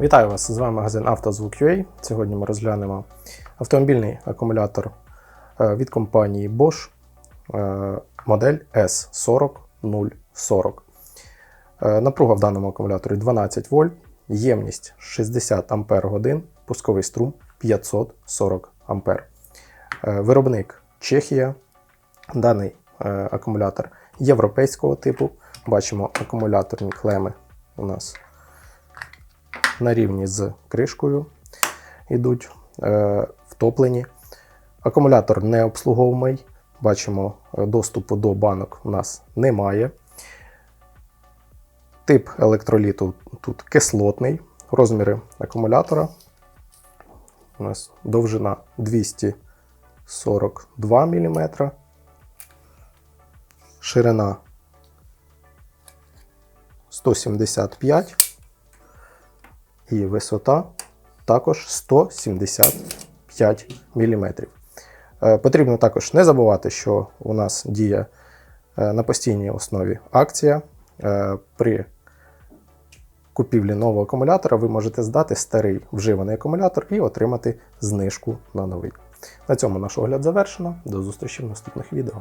Вітаю вас! З вами магазин «Автозвук.UA». Сьогодні ми розглянемо автомобільний акумулятор е, від компанії Bosch, е, модель S40040. Е, Напруга в даному акумуляторі 12 вольт, ємність 60 Ампер годин, пусковий струм 540 Ампер. Виробник Чехія. Даний акумулятор європейського типу. Бачимо акумуляторні клеми у нас на рівні з кришкою йдуть е, втоплені. Акумулятор не обслуговуємий. Бачимо, е, доступу до банок у нас немає. Тип електроліту тут кислотний. Розміри акумулятора. У нас довжина 242 мм. Ширина 175 і висота також 175 мм. Потрібно також не забувати, що у нас діє е, на постійній основі акція. Е, При купівлі нового акумулятора ви можете здати старий вживаний акумулятор і отримати знижку на новий. На цьому наш огляд завершено. До зустрічі в наступних відео.